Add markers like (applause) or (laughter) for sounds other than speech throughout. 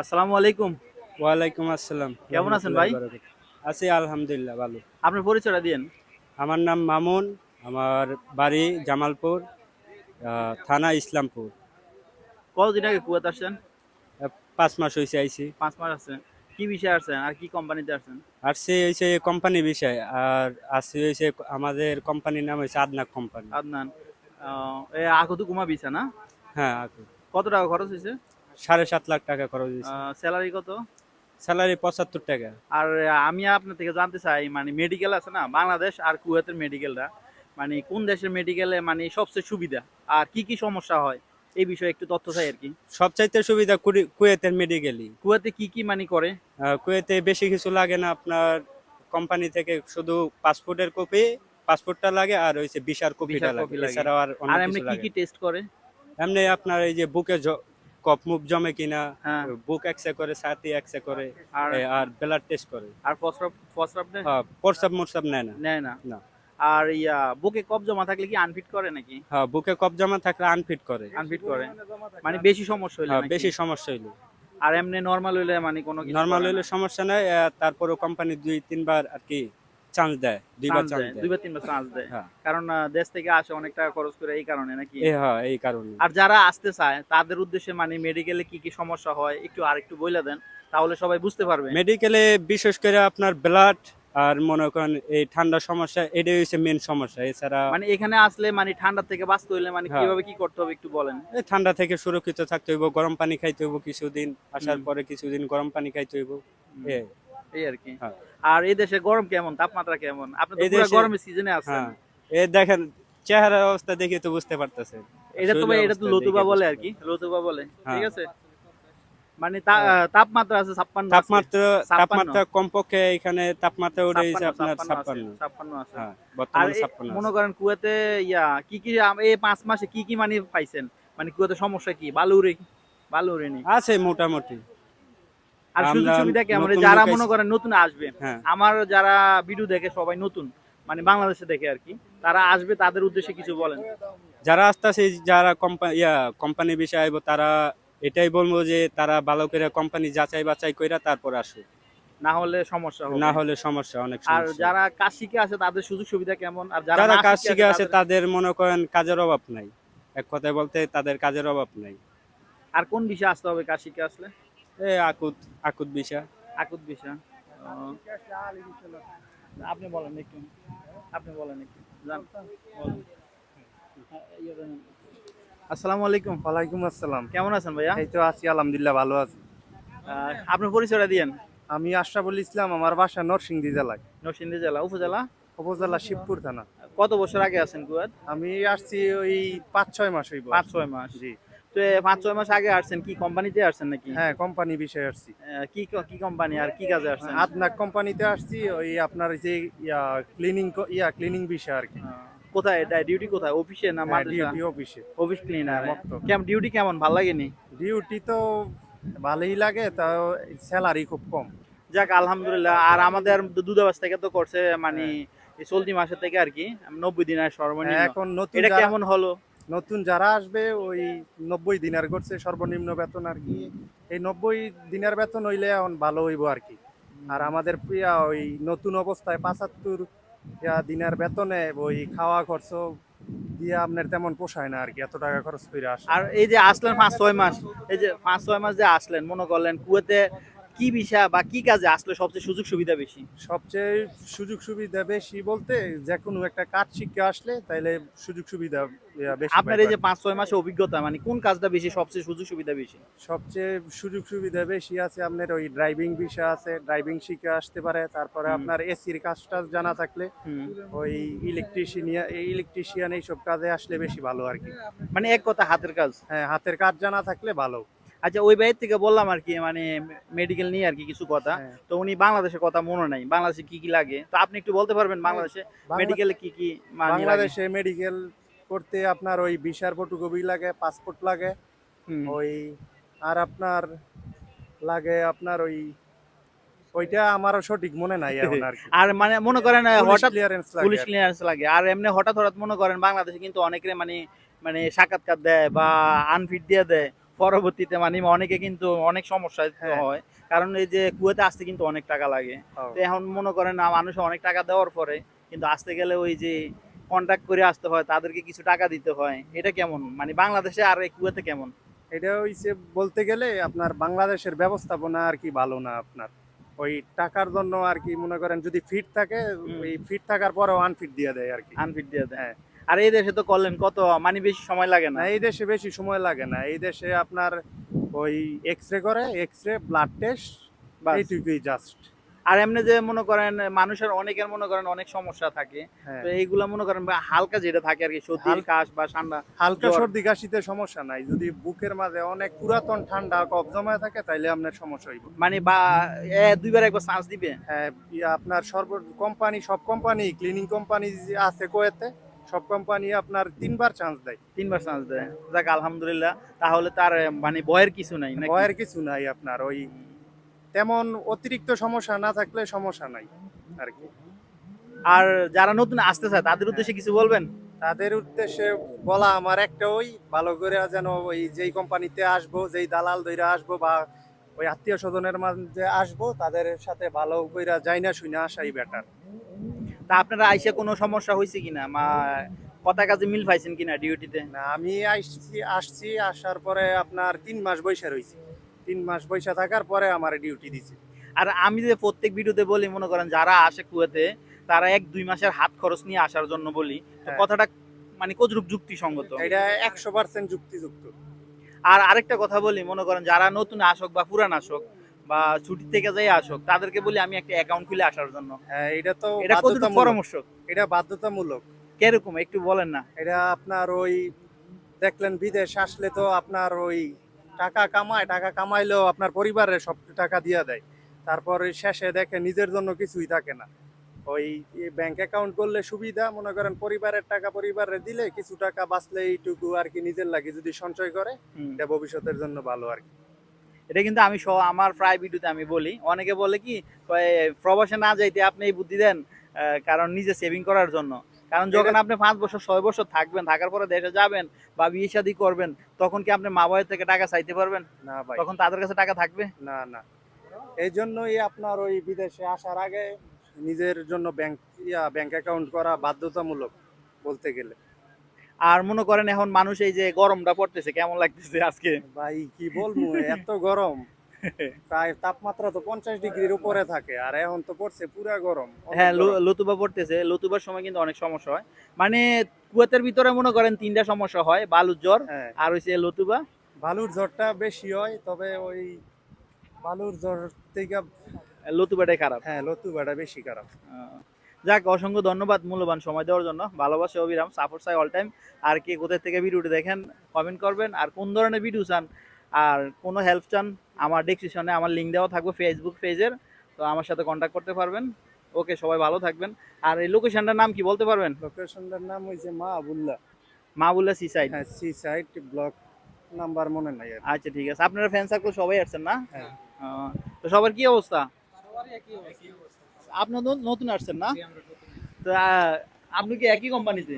আসসালামু আলাইকুম। ওয়ালাইকুম আসসালাম। কেমন আছেন ভাই? আছি আলহামদুলিল্লাহ ভালো। আপনার পরিচয়টা দিয়েন। আমার নাম মামুন আমার বাড়ি জামালপুর থানা ইসলামপুর। কতদিন আগে কুয়েত আসছেন? পাঁচ মাস হয়েছে আইছি। পাঁচ মাস আসছেন কি বিষয়ে আসছেন আর কি কোম্পানিতে আসছেন? সে হয়েছে কোম্পানি বিষয় আর আছে হয়েছে আমাদের কোম্পানির নাম হয়েছে আদনাক কোম্পানি। আদনান। আহ, এ আকুতু কুমা বিছা না? হ্যাঁ কত টাকা খরচ হয়েছে সাড়ে সাত লাখ টাকা খরচ হয়েছে। স্যালারি কত? স্যালারি পঁচাত্তর টাকা। আর আমি আপনার থেকে জানতে চাই মানে মেডিকেল আছে না? বাংলাদেশ আর কুয়েতের মেডিকেলটা মানে কোন দেশের মেডিকেলে মানে সবচেয়ে সুবিধা? আর কি কি সমস্যা হয়? এই বিষয়ে একটু তথ্য চাই আর কি। সবচাইতে সুবিধা কুয়েতের মেডিকেলই কুয়েতে কি কি মানে করে? কুয়েতে বেশি কিছু লাগে না আপনার কোম্পানি থেকে শুধু পাসপোর্টের কপি পাসপোর্টটা লাগে আর হয়েছে বিশার কপিটা ভিসার লাগে। লাগে। আর অন্য আর এমনি কি কি টেস্ট করে? এমনি আপনার এই যে বুকে কপ মুখ জমে কিনা হ্যাঁ। বুক এক্সরে করে ছাতি এক্সরে করে আর ব্লাড টেস্ট করে। আর নেয়? হ্যাঁ প্রস্রাব নেয় না। নেয় না? না। আর ইয়া বুকে কপ জমা থাকলে কি আনফিট করে নাকি? হ্যাঁ বুকে কপ জমা থাকলে আনফিট করে। আনফিট করে। মানে বেশি সমস্যা হইলে হ্যাঁ বেশি সমস্যা হইল। আর এমনি নরমাল হইলে মানে কোনো নর্মাল হইলে সমস্যা নাই তারপরে কোম্পানি দুই তিনবার আর কি চান্স দেয় দুইবার চান্স দেয়, দুইবার তিনবার চান্স দেয়। হ্যাঁ। কারণ দেশ থেকে আসে অনেক টাকা খরচ করে এই কারণে নাকি? হ্যাঁ এই কারণে। আর যারা আসতে চায় তাদের উদ্দেশ্যে মানে মেডিকেলে কি কি সমস্যা হয় একটু আর একটু বইলা দেন তাহলে সবাই বুঝতে পারবে। মেডিকেলে বিশেষ করে আপনার ব্লাড আর মনে করেন এই ঠান্ডার সমস্যা এটাই হচ্ছে মেন সমস্যা। এছাড়া মানে এখানে আসলে মানে ঠান্ডা থেকে বাঁচতে হইলে মানে হ্যাঁ। কীভাবে কি করতে হবে একটু বলেন? এই ঠান্ডা থেকে সুরক্ষিত থাকতে হইব গরম পানি খাইতে হইব কিছুদিন আসার পরে কিছুদিন গরম পানি খাইতে হইব। এই আর কি। হ্যাঁ। আর এই দেশে গরম কেমন? তাপমাত্রা কেমন? আপনি তো পুরো গরমের সিজনে আছেন। হ্যাঁ। এই দেখেন চেহারার অবস্থা দেখে তো বুঝতে পারতেছেন। এটা তো এটা তো লতুবা বলে আর কি। লতুবা বলে ঠিক হ্যাঁ। আছে? মানে তাপমাত্রা আছে ছাপ্পান্ন তাপমাত্রা তাপমাত্রা কমপক্ষে এখানে তাপমাত্রা উঠে গেছে আপনার ছাপ্পান্ন ছাপ্পান্ন। ছাপ্পান্ন আছে। বর্তমানে ছাপ্পান্ন মনে করেন কুয়েতে ইয়া কি কি এই পাঁচ মাসে কি কি মানে পাইছেন? মানে কুয়েতে সমস্যা কি? বালুরে বালুরে নি আছে মোটামুটি। আর সুযোগ সুবিধা কেমন যারা মনে করেন নতুন আসবে হ্যাঁ। আমার যারা ভিডিও দেখে সবাই নতুন মানে বাংলাদেশে দেখে আর কি তারা আসবে তাদের উদ্দেশ্যে কিছু বলেন। যারা আসতেছে যারা কোম্পানি ইয়া কোম্পানি বিষয়ে আইব তারা এটাই বলব যে তারা ভালো করে কোম্পানি যাচাই বাছাই কইরা তারপর আসুক। না হলে সমস্যা হবে। না হলে সমস্যা অনেক আর যারা কাজ শিখে আছে তাদের সুযোগ সুবিধা কেমন? আর যারা কাজ শিখে আছে তাদের- তাদের মনে করেন কাজের অভাব নাই। এক কথায় বলতে তাদের কাজের অভাব নাই। আর কোন বিষয়ে আসতে হবে কাজ শিখে আসলে? এ আকুত আকুত বিষয় আকুত বিষয় আপনি বলেন একটু। আপনি বলেন একটু। যান। বলেন। দেন। আসসালামু আলাইকুম। ওয়ালাইকুম আসসালাম। কেমন আছেন ভাইয়া? এই তো আছি আলহামদুলিল্লাহ ভালো আছি। আপনার পরিচয়টা দিয়েন। আমি আশরাফুল ইসলাম আমার বাসা নরসিংদী জেলায় নরসিংদী জেলা উপজেলা? উপজেলা শিবপুর থানা। কত বছর আগে আছেন কুয়াত আমি আসছি ওই পাঁচ ছয় মাস হইব। পাঁচ ছয় মাস। জি। পাঁচ ছয় মাস আগে আসছেন কি কোম্পানিতে আসছেন নাকি? হ্যাঁ কোম্পানি বিষয়ে আসছি। কি কি কোম্পানি আর কি কাজে আসছেন? আদনাক কোম্পানিতে আসছি ওই আপনার যে ইয়া ক্লিনিং ইয়া ক্লিনিং বিষয় আর কি। কোথায়? ডিউটি কোথায়? অফিসে না ডিউটি অফিসে অফিস ক্লিনার হ্যাঁ, কেমন ডিউটি কেমন? ভালো লাগেনি? ডিউটি তো ভালোই লাগে তাও স্যালারি খুব কম। যাক আলহামদুলিল্লাহ। আর আমাদের দুধাবাস থেকে তো করছে মানে চলতি মাসের থেকে আর কি নব্বই দিনের সর্বনিম্ন। এখন নতুন এটা কেমন হলো? নতুন যারা আসবে, ওই নব্বই দিনার করছে, সর্বনিম্ন বেতন আর কি। এই নব্বই দিনের বেতন হইলে এখন ভালো হইব আর কি। আর আমাদের প্রিয়া ওই নতুন অবস্থায় পাঁচাত্তর দিনের বেতনে ওই খাওয়া খরচ দিয়ে আপনার তেমন পোষায় না আর কি, এত টাকা খরচ করে আসে। আর এই যে আসলেন পাঁচ ছয় মাস, এই যে পাঁচ ছয় মাস যে আসলেন, মনে করলেন কুয়েতে কি বিষয় বা কি কাজে আসলে সবচেয়ে সুযোগ সুবিধা বেশি? সবচেয়ে সুযোগ সুবিধা বেশি বলতে যে কোনো একটা কাজ শিখে আসলে তাইলে সুযোগ সুবিধা বেশি আপনার এই যে পাঁচ ছয় মাসের অভিজ্ঞতা মানে কোন কাজটা বেশি সবচেয়ে সুযোগ সুবিধা বেশি? সবচেয়ে সুযোগ সুবিধা বেশি আছে আপনার ওই ড্রাইভিং বিষয় আছে ড্রাইভিং শিখে আসতে পারে তারপরে আপনার এসির কাজটা জানা থাকলে। ওই ইলেকট্রিশিয়ান ইলেকট্রিশিয়ান এইসব কাজে আসলে বেশি ভালো আর কি। মানে এক কথা হাতের কাজ। হ্যাঁ হাতের কাজ জানা থাকলে ভালো। আচ্ছা ওই বাইর থেকে বললাম আর কি মানে মেডিকেল নিয়ে আর কি কিছু কথা। হ্যাঁ। তো উনি বাংলাদেশের কথা মনে নাই বাংলাদেশে কি কি লাগে? তো আপনি একটু বলতে পারবেন বাংলাদেশে বাংলা- মেডিকেলে কি কি মানে লাগে? বাংলাদেশে মেডিকেল করতে আপনার ওই ভিসার ফটোকপি লাগে পাসপোর্ট লাগে ওই আর আপনার লাগে আপনার ওই ওইটা আমারও সঠিক মনে নাই এখন আর (laughs) আর মানে মনে করেন হঠাৎ ক্লিয়ারেন্স পুলিশ লাগে ক্লিয়ারেন্স লাগে। আর এমনি হঠাৎ হঠাৎ মনে করেন বাংলাদেশে কিন্তু অনেকে মানে মানে সাক্ষাৎকার দেয় বা আনফিট দিয়ে দেয়। পরবর্তীতে মানে অনেকে কিন্তু অনেক সমস্যা হ্যাঁ। হয়। কারণ এই যে কুয়েতে আসতে কিন্তু অনেক টাকা লাগে। তো এখন মনে করেন না মানুষ অনেক টাকা দেওয়ার পরে কিন্তু আসতে গেলে ওই যে কন্ট্যাক্ট করে আসতে হয় তাদেরকে কিছু টাকা দিতে হয়। এটা কেমন? মানে বাংলাদেশে আর এই কুয়েতে কেমন? এটা হইছে বলতে গেলে আপনার বাংলাদেশের ব্যবস্থাপনা আর কি ভালো না আপনার। ওই টাকার জন্য আর কি মনে করেন যদি ফিট থাকে ওই ফিট থাকার পরেও আনফিট দিয়ে দেয় আর কি। আনফিট দিয়ে দেয়। হ্যাঁ। আর এই দেশে তো করলেন কত? মানে বেশি সময় লাগে না। এই দেশে বেশি সময় লাগে না। এই দেশে আপনার ওই এক্স রে করে এক্স রে ব্লাড টেস্ট। এইটুকুই জাস্ট আর এমনি যে মনে করেন মানুষের অনেকের মনে করেন অনেক সমস্যা থাকে। হ্যাঁ। তো এইগুলা মনে করেন হালকা যেটা থাকে আর কি সর্দি কাশ বা ঠান্ডা হালকা সর্দি কাশিতে সমস্যা নাই। যদি বুকের মাঝে অনেক পুরাতন ঠান্ডা কফ জমায় থাকে তাইলে আপনার সমস্যা হইব। মানে বা দুইবার একবার চান্স দিবে? হ্যাঁ আপনার সর্ব কোম্পানি সব কোম্পানি ক্লিনিং কোম্পানি আছে কোয়েতে সব কোম্পানি আপনার তিনবার চান্স দেয়। তিনবার চান্স দেয়। যাক আলহামদুলিল্লাহ। তাহলে তার মানে বয়ের কিছু নাই? ভয়ের কিছু নাই আপনার ওই তেমন অতিরিক্ত সমস্যা না থাকলে সমস্যা নাই আর কি। আর যারা নতুন আসতে চায় তাদের উদ্দেশ্যে কিছু বলবেন? তাদের উদ্দেশ্যে বলা আমার একটা ওই ভালো করে যেন ওই যেই কোম্পানিতে আসব যেই দালাল দইরা আসব বা ওই আত্মীয় স্বজনের মাঝে আসব তাদের সাথে ভালো করে যাই না শুনে আসাই বেটার তা আপনারা আইসে কোনো সমস্যা হয়েছে কিনা? মা কথা কাজে মিল পাইছেন কিনা ডিউটিতে? না আমি আসছি আসছি আসার পরে আপনার তিন মাস বৈশা রয়েছি তিন মাস বৈশা থাকার পরে আমার ডিউটি দিছে। আর আমি যে প্রত্যেক ভিডিওতে বলি মনে করেন যারা আসে কুয়েতে তারা এক দুই মাসের হাত খরচ নিয়ে আসার জন্য বলি তো হ্যাঁ। কথাটা মানে কতটুকু যুক্তিসঙ্গত? এটা একশো পার্সেন্ট যুক্তিযুক্ত। আর আরেকটা কথা বলি মনে করেন যারা নতুন আসক বা পুরান আসক বা ছুটি থেকে যাই আসুক তাদেরকে বলি আমি একটা অ্যাকাউন্ট খুলে আসার জন্য। হ্যাঁ এটা তো এটা কতটুকু বাধ্যতামূলক। পরামর্শ এটা বাধ্যতামূলক। কীরকম? একটু বলেন না। এটা আপনার ওই দেখলেন বিদেশ আসলে তো আপনার ওই টাকা কামায় টাকা কামাইলেও আপনার পরিবারের সব টাকা দিয়ে দেয়। তারপর শেষে দেখে নিজের জন্য কিছুই থাকে না। ওই ব্যাংক অ্যাকাউন্ট করলে সুবিধা মনে করেন পরিবারের টাকা পরিবারে দিলে কিছু টাকা বাঁচলে এইটুকু আর কি নিজের লাগে যদি সঞ্চয় করে। এটা ভবিষ্যতের জন্য ভালো আর কি। এটা কিন্তু আমি সহ আমার প্রায় ভিডিওতে আমি বলি। অনেকে বলে কি প্রবাসে না যাইতে আপনি এই বুদ্ধি দেন কারণ নিজে সেভিং করার জন্য। কারণ যখন আপনি পাঁচ বছর ছয় বছর থাকবেন থাকার পরে দেশে যাবেন বা বিয়ে শাদী করবেন তখন কি আপনি মা বাবার থেকে টাকা চাইতে পারবেন? না ভাই। তখন তাদের কাছে টাকা থাকবে? না না। এই জন্যই আপনার ওই বিদেশে আসার আগে নিজের জন্য ব্যাংক ইয়া ব্যাংক অ্যাকাউন্ট করা বাধ্যতামূলক বলতে গেলে। আর মনে করেন এখন মানুষ এই যে গরমটা পড়তেছে কেমন লাগতেছে আজকে? ভাই কি বলব এত গরম। (laughs) প্রায় তাপমাত্রা তো পঞ্চাশ ডিগ্রির উপরে থাকে আর এখন তো পড়ছে পুরা গরম হ্যাঁ লতুবা পড়তেছে লতুবার সময় কিন্তু অনেক সমস্যা হয়। মানে কুয়েতের ভিতরে মনে করেন তিনটা সমস্যা হয় বালুর জ্বর হ্যাঁ। আর হইছে লতুবা। বালুর ঝড়টা বেশি হয় তবে ওই বালুর ঝড় থেকে লতুবাটাই খারাপ। হ্যাঁ লতুবাটা বেশি খারাপ। যাক অসংখ্য ধন্যবাদ মূল্যবান সময় দেওয়ার জন্য। ভালোবাসে অবিরাম সাপোর্ট চাই অল টাইম আর কে কোথায় থেকে ভিডিওটি দেখেন কমেন্ট করবেন। আর কোন ধরনের ভিডিও চান আর কোনো হেল্প চান আমার ডিসক্রিপশনে আমার লিঙ্ক দেওয়া থাকবে ফেসবুক পেজের তো আমার সাথে কন্ট্যাক্ট করতে পারবেন। ওকে সবাই ভালো থাকবেন। আর এই লোকেশনটার নাম কি বলতে পারবেন? লোকেশনটার নাম হয়েছে মা আবুল্লাহ মা বললে সি সাইড হ্যাঁ সি সাইড ব্লক নাম্বার মনে নাই আচ্ছা ঠিক আছে। আপনারা ফ্যান সার্কেল সবাই আসছেন না? হ্যাঁ। তো সবার কি অবস্থা? আপনি তো নতুন আসছেন না? তো আপনি কি একই কোম্পানিতে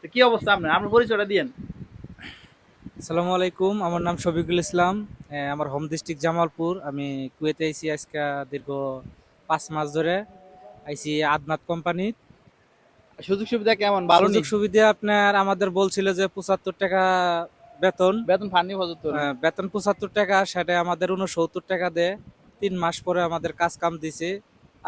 তো কি অবস্থা আপনার? আপনার পরিচয়টা দিয়েন। আসসালামু আলাইকুম আমার নাম শফিকুল ইসলাম। আমার হোম ডিস্ট্রিক্ট জামালপুর। আমি কুয়েতে আইছি আজকে দীর্ঘ পাঁচ মাস ধরে। আইছি আদনাত কোম্পানি সুযোগ সুবিধা কেমন? ভালো সুযোগ সুবিধা আপনার আমাদের বলছিল যে পঁচাত্তর টাকা বেতন। বেতন ফান্ডি পঁচাত্তর। আহ, বেতন পঁচাত্তর টাকা সেটা আমাদের উনসত্তর টাকা দেয়। তিন মাস পরে আমাদের কাজ কাম দিছে।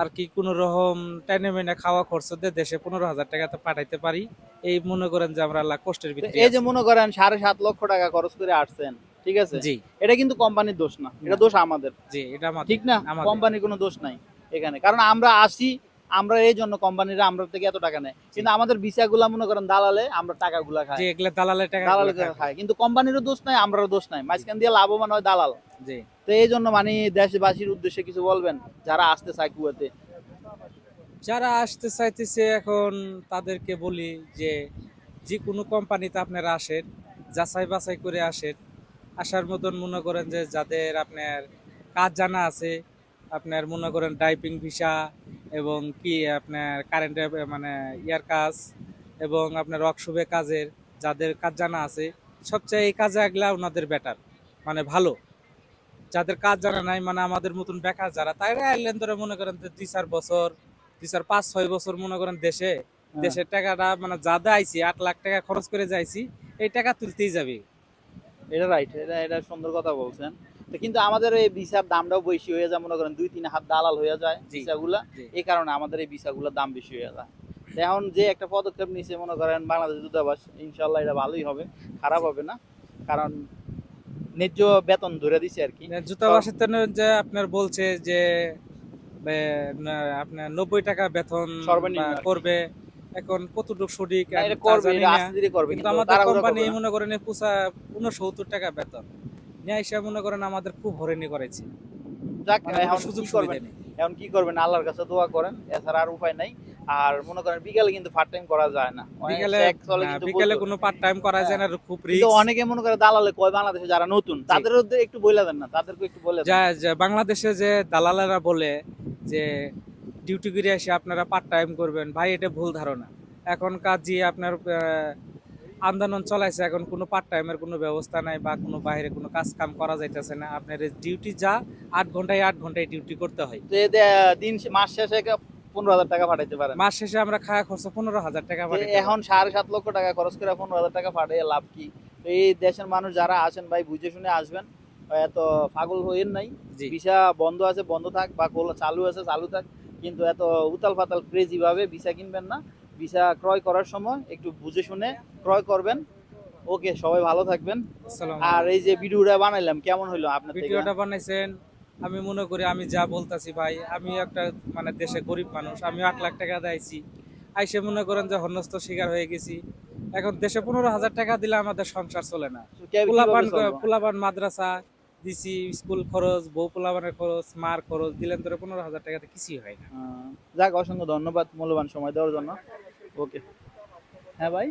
আর কি কোনো রকম টাইনে মেনে খাওয়া খরচ দিয়ে দেশে পনেরো হাজার টাকা তো পাঠাইতে পারি। এই মনে করেন যে আমরা আল্লাহ কষ্টের ভিতরে এই যে মনে করেন সাড়ে সাত লক্ষ টাকা খরচ করে আসছেন ঠিক আছে? জি। এটা কিন্তু কোম্পানির দোষ না এটা দোষ আমাদের। জি এটা ঠিক না? কোম্পানির কোনো দোষ নাই এখানে। কারণ আমরা আসি আমরা এই জন্য কোম্পানিরা আমরা থেকে এত টাকা নেয়। কিন্তু আমাদের ভিসাগুলা মনে করেন দালালে আমরা টাকাগুলা খাই। এগুলা দালালের টাকা দালাল খায় কিন্তু কোম্পানিরও দোষ নাই আমরাও দোষ নাই। মাঝখান দিয়ে লাভবান হয় দালাল। জি। তো এই জন্য মানে দেশবাসীর উদ্দেশ্যে কিছু বলবেন? যারা আসতে চায় কুয়াতে। যারা আসতে চাইতেছে এখন তাদেরকে বলি যে যে কোনো কোম্পানিতে আপনারা আসেন যাচাই বাছাই করে আসেন। আসার মতন মনে করেন যে যাদের আপনার কাজ জানা আছে আপনার মনে করেন টাইপিং ভিসা এবং কি আপনার কারেন্টের মানে ইয়ার কাজ এবং আপনার ওয়ার্কশপে কাজের যাদের কাজ জানা আছে সবচেয়ে এই কাজে আগলা ওনাদের বেটার মানে ভালো। যাদের কাজ জানা নাই মানে আমাদের মতন বেকার যারা তারা আইলেন ধরে মনে করেন যে দুই চার বছর দুই চার পাঁচ ছয় বছর মনে করেন দেশে হ্যাঁ। দেশের টাকাটা মানে যা আইছি আট লাখ টাকা খরচ করে যাইছি এই টাকা তুলতেই যাবে। এটা রাইট এটা এটা সুন্দর কথা বলছেন। কিন্তু আমাদের এই ভিসার দামটাও বেশি হয়ে যায় মনে করেন দুই তিন হাত দালাল হয়ে যায়। ভিসাগুলা। এই কারণে আমাদের এই ভিসাগুলোর দাম বেশি হয়ে যায়। এখন যে একটা পদক্ষেপ নিছে মনে করেন বাংলাদেশ দূতাবাস ইনশাল্লাহ এটা ভালোই হবে খারাপ হবে না। কারণ ন্যায্য বেতন ধরে দিছে আর কি। জুতাবাসের জন্য যে আপনার বলছে যে আপনার নব্বই টাকা বেতন। করবে। এখন কতটুকু সঠিক করবে কিন্তু আমাদের কোম্পানি মনে করেন উনসত্তর টাকা বেতন। নিয়ে এসে মনে করেন আমাদের খুব হরেনি করেছে। যাক মানে এখন সুযোগ কি করবেন এখন কি করবেন? আল্লাহর কাছে দোয়া করেন এছাড়া আর উপায় নাই। আর মনে করেন বিকালে কিন্তু পার্ট টাইম করা যায় না। অনেক বিকেলে বিকেলে কোনো পার্ট টাইম করা যায় না খুব কিন্তু রিস্ক অনেকে মনে করে দালালে কয় বাংলাদেশে যারা নতুন তাদের একটু বলে দেন না তাদেরকে একটু বলে দেন। বাংলাদেশে যে দালালেরা বলে যে ডিউটি করে এসে আপনারা পার্ট টাইম করবেন ভাই এটা ভুল ধারণা। এখন কাজ যে আপনার আন্দোলন চলাইছে এখন কোনো পার্ট টাইমের কোনো ব্যবস্থা নাই বা কোনো বাইরে কোনো কাজ কাম করা যাইতেছে না। আপনার ডিউটি যা আট ঘন্টায় আট ঘন্টায় ডিউটি করতে হয়। দিন মাস শেষে পনেরো হাজার টাকা পাঠাইতে পারেন? মাস শেষে আমরা খাওয়া খরচ পনেরো হাজার টাকা এখন সাড়ে সাত লক্ষ টাকা খরচ করে পনেরো হাজার টাকা পাঠিয়ে লাভ কি? এই দেশের মানুষ যারা আছেন ভাই বুঝে শুনে আসবেন। এত পাগল নাই। ভিসা বন্ধ আছে বন্ধ থাক বা চালু আছে চালু থাক। কিন্তু এত উতাল ফাতাল ক্রেজি ভাবে ভিসা কিনবেন না। ভিসা ক্রয় করার সময় একটু বুঝে শুনে ক্রয় করবেন। ওকে সবাই ভালো থাকবেন। আর এই যে ভিডিওটা বানাইলাম কেমন হলো আপনার ভিডিওটা বানাইছেন আমি মনে করি আমি যা বলতাছি ভাই আমি একটা মানে দেশে গরিব মানুষ আমি আট লাখ টাকা দিয়েছি। আইসে মনে করেন যে হন্যস্ত শিকার হয়ে গেছি। এখন দেশে পনেরো হাজার টাকা দিলে আমাদের সংসার চলে না। পোলাপান পোলাপান মাদ্রাসা দিছি স্কুল খরচ বউ পোলাপানের খরচ মার খরচ দিলেন ধরে পনেরো হাজার টাকাতে কিছুই হয় না। যাক অসংখ্য ধন্যবাদ মূল্যবান সময় দেওয়ার জন্য। ওকে হ্যাঁ ভাই?